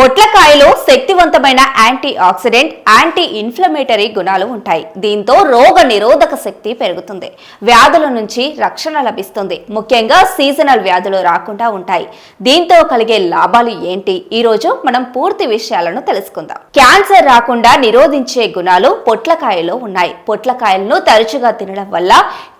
పొట్లకాయలో శక్తివంతమైన anti oxidant anti inflammatory గుణాలు ఉంటాయి. దీంతో రోగ నిరోధక శక్తి పెరుగుతుంది. వ్యాధుల నుంచి రక్షణ లభిస్తుంది. ముఖ్యంగా సీజనల్ వ్యాధులు రాకుండా ఉంటాయి. దీంతో కలిగే లాభాలు ఏంటి? ఈ రోజు మనం పూర్తి విషయాలను తెలుసుకుందాం. క్యాన్సర్ రాకుండా నిరోధించే గుణాలు పొట్లకాయలో ఉన్నాయి. పొట్లకాయలను తరచుగా తినడం వల్ల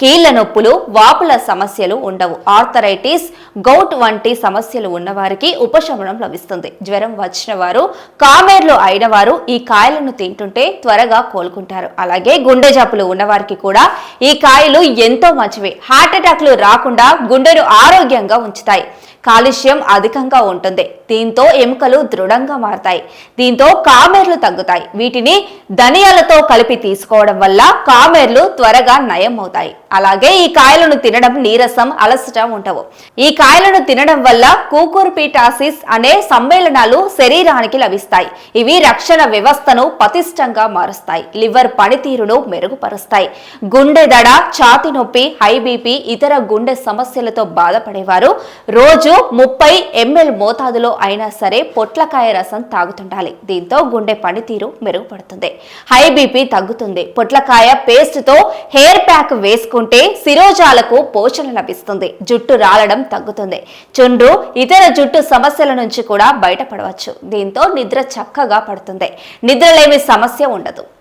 కీళ్ళ నొప్పులు వాపుల సమస్యలు ఉండవు. ఆర్థరైటిస్ గౌట్ వంటి సమస్యలు ఉన్నవారికి ఉపశమనం లభిస్తుంది. జ్వరం వచ్చిన వారు కామెర్లు అయిన వారు ఈ కాయలను తింటుంటే త్వరగా కోలుకుంటారు. అలాగే గుండె జబ్బులు ఉన్నవారికి కూడా ఈ కాయలు ఎంతో మంచివి. హార్ట్ అటాక్లు రాకుండా గుండెను ఆరోగ్యంగా ఉంచుతాయి. కాలుష్యం అధికంగా ఉంటుంది. దీంతో ఎముకలు దృఢంగా మారతాయి. దీంతో కామెర్లు తగ్గుతాయి. వీటిని ధనియాలతో కలిపి తీసుకోవడం వల్ల కామెర్లు త్వరగా నయం అవుతాయి అలాగే ఈ కాయలను తినడం నీరసం అలసట ఉండవు. ఈ కాయలను తినడం వల్ల కూకుర్పీటాసిస్ అనే సమ్మేళనాలు శరీరానికి లభిస్తాయి. ఇవి రక్షణ వ్యవస్థను పతిష్టంగా మారుస్తాయి. లివర్ పనితీరును మెరుగుపరుస్తాయి. గుండె దడ ఛాతి నొప్పి హై బీపీ ఇతర గుండె సమస్యలతో బాధపడేవారు రోజు ముప్పై ఎంఎల్ మోతాదులో అయినా సరే పొట్లకాయ రసం తాగుతుండాలి. దీంతో గుండె పనితీరు మెరుగుపడుతుంది. హై బీపీ తగ్గుతుంది. పొట్లకాయ పేస్ట్తో హెయిర్ ప్యాక్ వేసుకుంటే శిరోజాలకు పోషణ లభిస్తుంది. జుట్టు రాలడం తగ్గుతుంది. చుండ్రు ఇతర జుట్టు సమస్యల నుంచి కూడా బయటపడవచ్చు. దీంతో నిద్ర చక్కగా పడుతుంది. నిద్రలేమి సమస్య ఉండదు.